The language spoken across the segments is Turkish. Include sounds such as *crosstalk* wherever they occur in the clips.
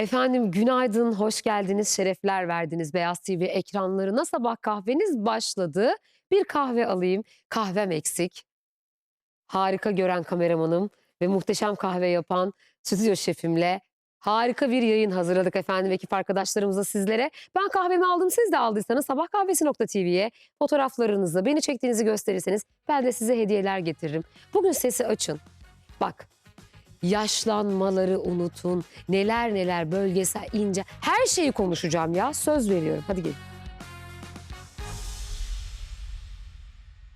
Efendim günaydın, hoş geldiniz, şerefler verdiniz Beyaz TV ekranlarına. Sabah kahveniz başladı. Bir kahve alayım. Kahvem eksik. Harika gören kameramanım ve muhteşem kahve yapan stüdyo şefimle harika bir yayın hazırladık efendim ekip arkadaşlarımızla sizlere. Ben kahvemi aldım, siz de aldıysanız sabahkahvesi.tv'ye fotoğraflarınızı, beni çektiğinizi gösterirseniz ben de size hediyeler getiririm. Bugün sesi açın. Bak yaşlanmaları unutun. Neler neler bölgesel ince. Her şeyi konuşacağım ya. Söz veriyorum. Hadi gelin.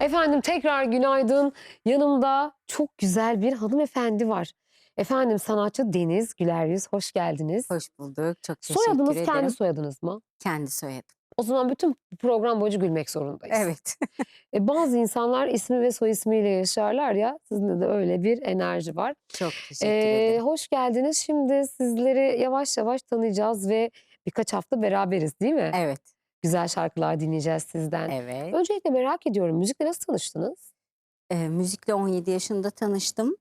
Efendim tekrar günaydın. Yanımda çok güzel bir hanımefendi var. Efendim sanatçı Deniz Güler Yüz. Hoş geldiniz. Hoş bulduk. Çok teşekkür Soyadınız ederim. kendi soyadınız mı? Kendi soyadım. O zaman bütün program boyunca gülmek zorundayız. Evet. *laughs* E, bazı insanlar ismi ve soy ismiyle yaşarlar ya. Sizde de öyle bir enerji var. Çok teşekkür Ee, ederim. hoş geldiniz. Şimdi sizleri yavaş yavaş tanıyacağız ve birkaç hafta beraberiz değil mi? Evet. Güzel şarkılar dinleyeceğiz sizden. Evet. Öncelikle merak ediyorum müzikle nasıl tanıştınız? Ee, müzikle 17 yaşında tanıştım.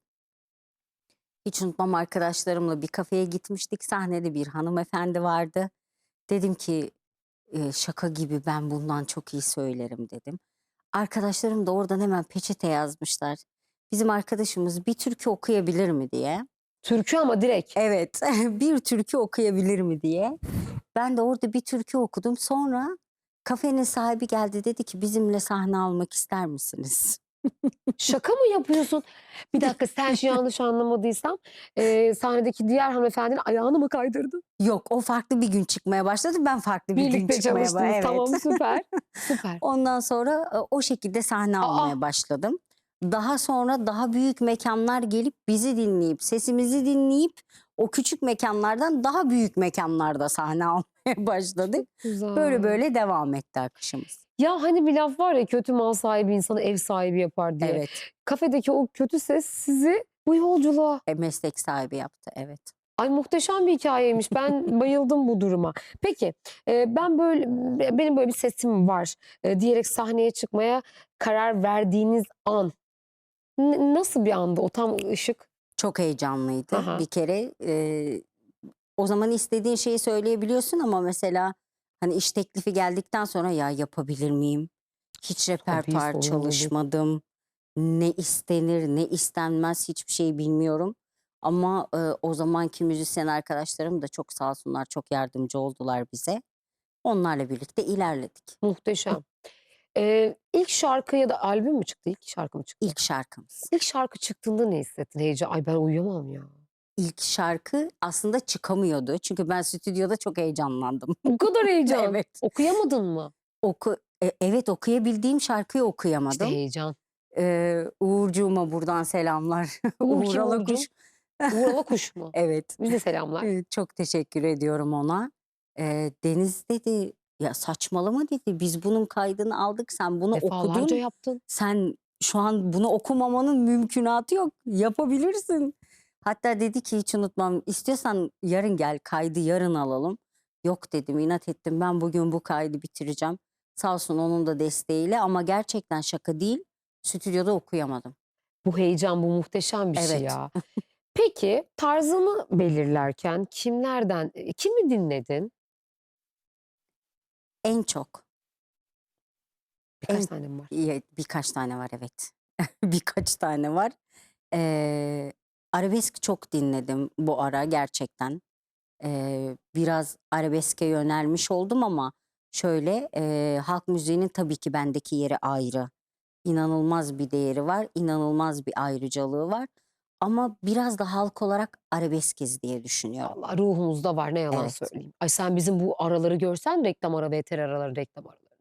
Hiç unutmam arkadaşlarımla bir kafeye gitmiştik. Sahnede bir hanımefendi vardı. Dedim ki "E, şaka gibi ben bundan çok iyi söylerim dedim. Arkadaşlarım da oradan hemen peçete yazmışlar. Bizim arkadaşımız bir türkü okuyabilir mi diye. Türkü ama direkt. Evet, *laughs* bir türkü okuyabilir mi diye. Ben de orada bir türkü okudum. Sonra kafenin sahibi geldi dedi ki bizimle sahne almak ister misiniz? Şaka mı yapıyorsun? Bir dakika sen şu yanlış anlamadıysam e, sahnedeki diğer hanımefendinin ayağını mı kaydırdın? Yok, o farklı bir gün çıkmaya başladı. Ben farklı bir gün Birlikte çıkmaya çalıştınız. başladım. Tamam süper. *laughs* Süper. Ondan sonra e, o şekilde sahne almaya başladım. Daha sonra daha büyük mekanlar gelip bizi dinleyip, sesimizi dinleyip o küçük mekanlardan daha büyük mekanlarda sahne almaya *laughs* başladık. Güzel. Böyle böyle devam etti akışımız. Ya hani bir laf var ya kötü mal sahibi insanı ev sahibi yapar diye. Evet, Kafedeki o kötü ses sizi bu yolculuğa e, meslek sahibi yaptı. Evet. Ay muhteşem bir hikayeymiş. Ben *laughs* bayıldım bu duruma. Peki e, ben böyle benim böyle bir sesim var e, diyerek sahneye çıkmaya karar verdiğiniz an n- nasıl bir anda o tam ışık? Çok heyecanlıydı. Aha. Bir kere e, o zaman istediğin şeyi söyleyebiliyorsun ama mesela hani iş teklifi geldikten sonra ya yapabilir miyim? Hiç repertuar çalışmadım. Ne istenir, ne istenmez hiçbir şey bilmiyorum. Ama e, o zamanki müzisyen arkadaşlarım da çok sağ olsunlar, çok yardımcı oldular bize. Onlarla birlikte ilerledik. Muhteşem. *laughs* E, ilk şarkı ya da albüm mü çıktı? İlk şarkı mı çıktı? İlk şarkımız. İlk şarkı çıktığında ne hissettin? Heyecan. Ay ben uyuyamam ya. İlk şarkı aslında çıkamıyordu. Çünkü ben stüdyoda çok heyecanlandım. O kadar *laughs* heyecan. Evet. Okuyamadın mı? Oku, e, evet okuyabildiğim şarkıyı İşte okuyamadım. heyecan. Ee, Uğurcuğuma buradan selamlar. *laughs* Uğur Uğur Alakuş. Uğur Alakuş *laughs* mu? Evet. Biz de selamlar. evet, Çok teşekkür ediyorum ona. Ee, Deniz dedi ya saçmalama dedi. Biz bunun kaydını aldık. Sen bunu Defalarca okudun. yaptın. Sen şu an bunu okumamanın mümkünatı yok. Yapabilirsin. Hatta dedi ki hiç unutmam. İstiyorsan yarın gel kaydı yarın alalım. Yok dedim inat ettim. Ben bugün bu kaydı bitireceğim. Sağ olsun onun da desteğiyle ama gerçekten şaka değil. Stüdyoda okuyamadım. Bu heyecan, bu muhteşem bir şey Evet. ya. *laughs* Peki tarzını belirlerken kimlerden, e, kimi dinledin? En çok Birkaç En- tane mi var? Birkaç tane var evet. *laughs* birkaç tane var. Ee, arabesk çok dinledim bu ara gerçekten. Ee, biraz arabeske yönelmiş oldum ama şöyle e, halk müziğinin tabii ki bendeki yeri ayrı. İnanılmaz bir değeri var, inanılmaz bir ayrıcalığı var. Ama biraz da halk olarak arabeskiz diye düşünüyorum. Allah ruhumuzda var ne yalan Evet. söyleyeyim. Ay sen bizim bu araları görsen reklam ara VTR araları reklam araları.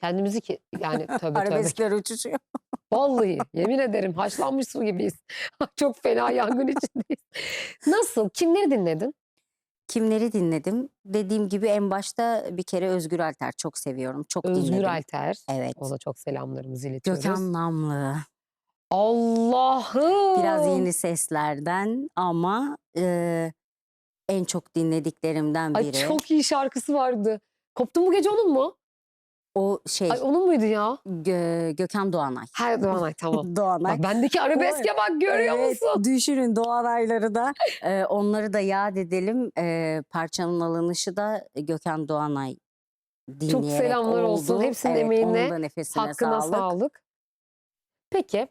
Kendimizi ki yani *laughs* tövbe tövbe. Arabeskler uçuşuyor. Vallahi yemin ederim haşlanmış su gibiyiz. *laughs* Çok fena yangın içindeyiz. Nasıl? Kimleri dinledin? Kimleri dinledim? Dediğim gibi en başta bir kere Özgür Alter çok seviyorum. Çok Özgür dinledim. Alter. Evet. Ona çok selamlarımızı iletiyoruz. Gökhan Namlı. Allah'ım. Biraz yeni seslerden ama e, en çok dinlediklerimden Ay biri. çok iyi şarkısı vardı. Koptun bu gece onun mu? O şey Ay onun muydu ya? Gö- Gökhan Doğanay. Her Doğanay *laughs* tamam. Doğanay. Bak bendeki arabeske bak görüyor Evet, musun? Düşünün Doğanayları da e, onları da yad edelim. E, parçanın alınışı da Gökhan Doğanay dinleyerek Çok selamlar olsun. oldu. Hepsinin Evet, emeğine, Hakkına sağlık. sağlık. Peki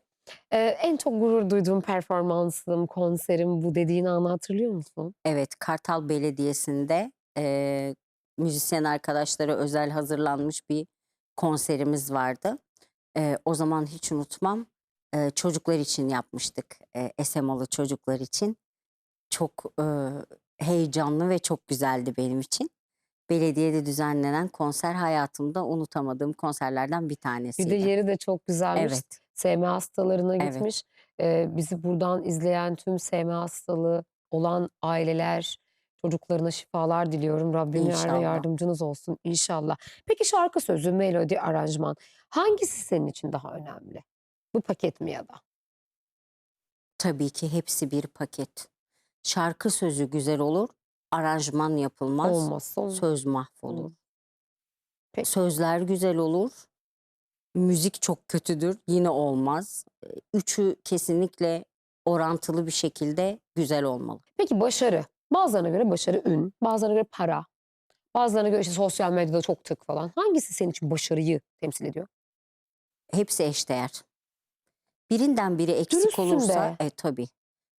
e, en çok gurur duyduğum performansım, konserim bu dediğin anı hatırlıyor musun? Evet, Kartal Belediyesi'nde e, müzisyen arkadaşlara özel hazırlanmış bir konserimiz vardı. E, o zaman hiç unutmam. e, çocuklar için yapmıştık. E, Esemalı çocuklar için. Çok e, heyecanlı ve çok güzeldi benim için. Belediyede düzenlenen konser hayatımda unutamadığım konserlerden bir Bir tanesiydi. de yeri de çok güzelmiş. Evet, SM hastalarına Evet. gitmiş. Ee, bizi buradan izleyen tüm SM hastalığı olan aileler, çocuklarına şifalar diliyorum. Rabbim yar ve İnşallah. yardımcınız olsun inşallah. Peki şarkı sözü, melodi, aranjman hangisi senin için daha önemli? Bu paket mi ya da? tabii ki hepsi bir paket. Şarkı sözü güzel olur, aranjman yapılmaz. Olmazsa olmaz. söz mahvolur. Peki. Sözler güzel olur. Müzik çok kötüdür. Yine olmaz. E, Üçü kesinlikle orantılı bir şekilde güzel olmalı. Peki başarı. Bazılarına göre başarı ün, bazılarına göre para, bazılarına göre işte sosyal medyada çok tık falan. Hangisi senin için başarıyı temsil ediyor? Hepsi eşdeğer. Birinden biri eksik Dürüstsün olursa, de. e tabii.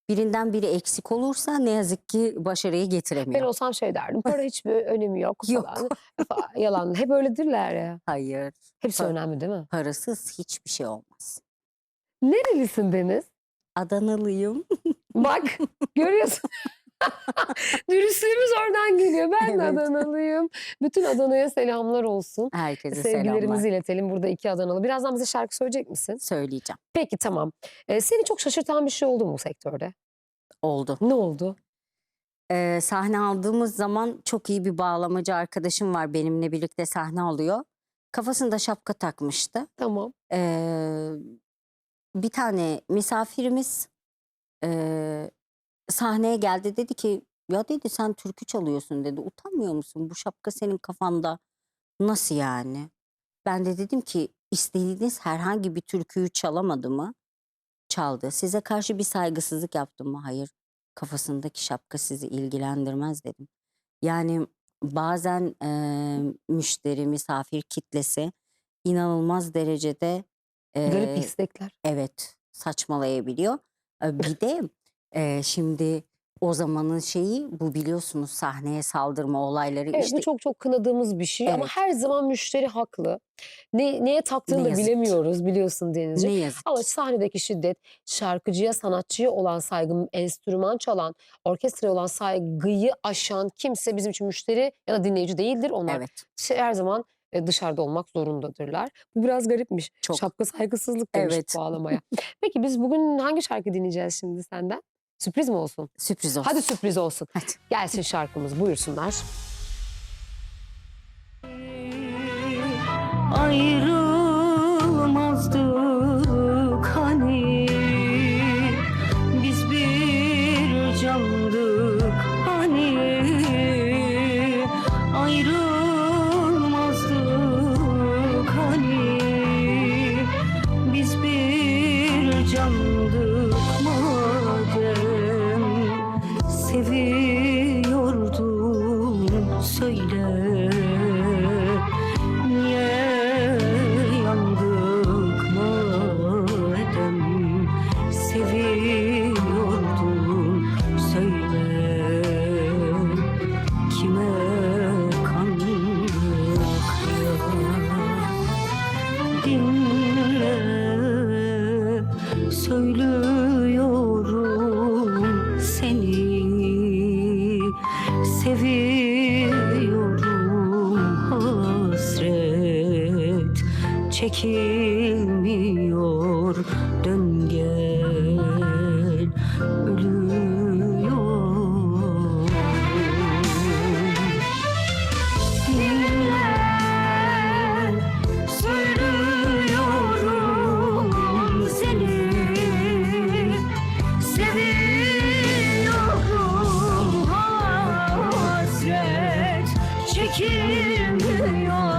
Birinden biri eksik olursa ne yazık ki başarıyı Ben getiremiyor. olsam şey derdim. Para *laughs* hiçbir önemi yok Yok. falan. *laughs* Fa- Yalan. Hep öyledirler ya. Hayır. Hepsi Pa- önemli değil mi? Parasız hiçbir şey olmaz. Nerelisin Deniz? Adanalıyım. *laughs* Bak görüyorsun. *laughs* Dürüstlüğümüz oradan geliyor. Ben de Evet. Adanalıyım. Bütün Adana'ya selamlar olsun. Herkese Sevgilerimizi selamlar. iletelim. Burada iki Adanalı. Birazdan bize şarkı söyleyecek misin? Söyleyeceğim. Peki tamam. Ee, seni çok şaşırtan bir şey oldu mu bu sektörde? Oldu. Ne oldu? Ee, sahne aldığımız zaman çok iyi bir bağlamacı arkadaşım var benimle birlikte sahne alıyor. Kafasında şapka takmıştı. Tamam. Ee, bir tane misafirimiz ee, sahneye geldi dedi ki ya dedi sen türkü çalıyorsun dedi utanmıyor musun bu şapka senin kafanda nasıl yani? Ben de dedim ki istediğiniz herhangi bir türküyü çalamadı mı? Çaldı. Size karşı bir saygısızlık yaptım mı? Hayır. Kafasındaki şapka sizi ilgilendirmez dedim. Yani bazen eee, müşteri, misafir kitlesi inanılmaz derecede Garip eee, istekler. evet saçmalayabiliyor. Bir de eee, şimdi o zamanın şeyi bu biliyorsunuz sahneye saldırma olayları Evet işte bu çok çok kınadığımız bir şey ama Evet. her zaman müşteri haklı. Ne, neye taktığını Ne da yazık ki. bilemiyoruz biliyorsun Denizciğim. ne yazık Ama ki. sahnedeki şiddet, şarkıcıya, sanatçıya olan saygı, enstrüman çalan, orkestraya olan saygıyı aşan kimse bizim için müşteri ya da dinleyici değildir. Onlar Evet şey- her zaman e, dışarıda olmak zorundadırlar. Bu biraz garipmiş. çok Şapka saygısızlık demiş evet bağlamaya. *laughs* Peki biz bugün hangi şarkı dinleyeceğiz şimdi senden? Sürpriz mi olsun? sürpriz olsun. Hadi sürpriz olsun. Hadi. Gelsin şarkımız buyursunlar. Ayrılmazdık hani Biz bir candık hani Ayrılmazdık çekilmiyor. Dön gel ölüyorum. Dinle söylüyorum seni seviyorum. Hasret çekilmiyor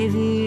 prévu